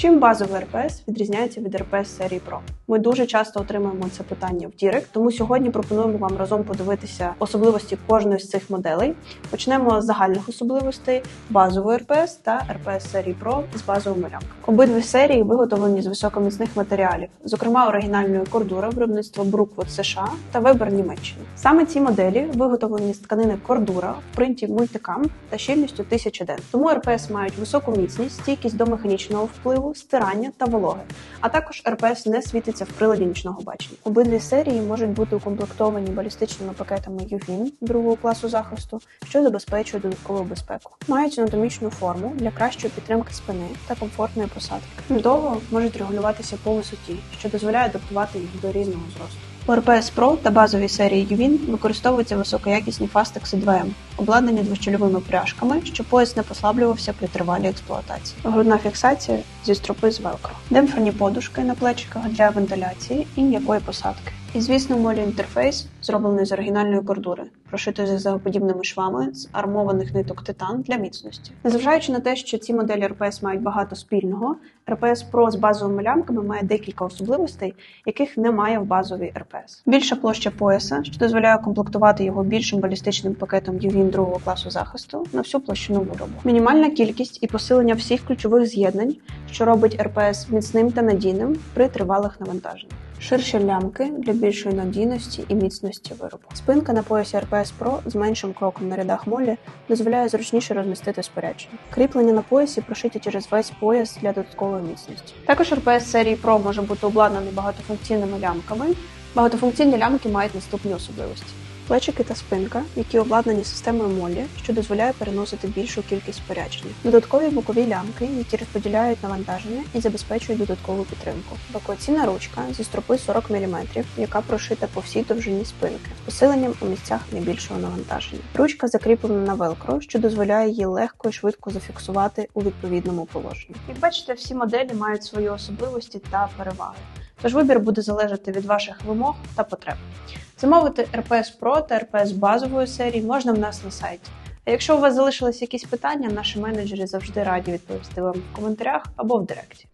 Чим базовий РПС відрізняється від РПС серії Pro? Ми дуже часто отримуємо це питання в Дірект, тому сьогодні пропонуємо вам разом подивитися особливості кожної з цих моделей. Почнемо з загальних особливостей базової РПС та РПС серії Pro з базовими лямками. Обидві серії виготовлені з високоміцних матеріалів, зокрема оригінальної кордура виробництва Brookwood США та Weber Німеччини. Саме ці моделі виготовлені з тканини кордура в принті мультикам та щільністю 1000 ден. Тому РПС мають високу міцність, стійкість до механічного впливу, стирання та вологи. А також РПС не світиться в приладі нічного бачення. Обидві серії можуть бути укомплектовані балістичними пакетами UVIN другого класу захисту, що забезпечує додаткову безпеку. Мають анатомічну форму для кращої підтримки спини та комфортної посадки. Довго можуть регулюватися по висоті, що дозволяє адаптувати їх до різного зросту. У Pro та базовій серії UVIN використовуються високоякісні фастекси 2М, обладнані двочольовими пряжками, щоб пояс не послаблювався при тривалій експлуатації. Грудна фіксація зі стропи з велкро, демпферні подушки на плечиках для вентиляції і м'якої посадки. І, звісно, молі інтерфейс зроблений з оригінальної кордури, прошитий зигзагоподібними швами з армованих ниток титан для міцності. Незважаючи на те, що ці моделі РПС мають багато спільного, РПС Pro з базовими лямками має декілька особливостей, яких немає в базовій РПС. Більша площа пояса, що дозволяє комплектувати його більшим балістичним пакетом UVIN другого класу захисту на всю площину виробу. Мінімальна кількість і посилення всіх ключових з'єднань, що робить РПС міцним та надійним при тривалих навантаженнях. Ширші лямки для більшої надійності і міцності виробу. Спинка на поясі RPS Pro з меншим кроком на рядах молі дозволяє зручніше розмістити спорядження. Кріплення на поясі прошиті через весь пояс для додаткової міцності. Також RPS серії Pro може бути обладнаний багатофункційними лямками. Багатофункційні лямки мають наступні особливості. Плечики та спинка, які обладнані системою молі, що дозволяє переносити більшу кількість спорядження. Додаткові бокові лямки, які розподіляють навантаження і забезпечують додаткову підтримку. Евакуаційна ручка зі стропи 40 мм, яка прошита по всій довжині спинки, з посиленням у місцях найбільшого навантаження. Ручка закріплена на велкро, що дозволяє її легко і швидко зафіксувати у відповідному положенні. Як бачите, всі моделі мають свої особливості та переваги. Тож вибір буде залежати від ваших вимог та потреб. Замовити РПС Pro та РПС базової серії можна в нас на сайті. А якщо у вас залишились якісь питання, наші менеджери завжди раді відповісти вам в коментарях або в директі.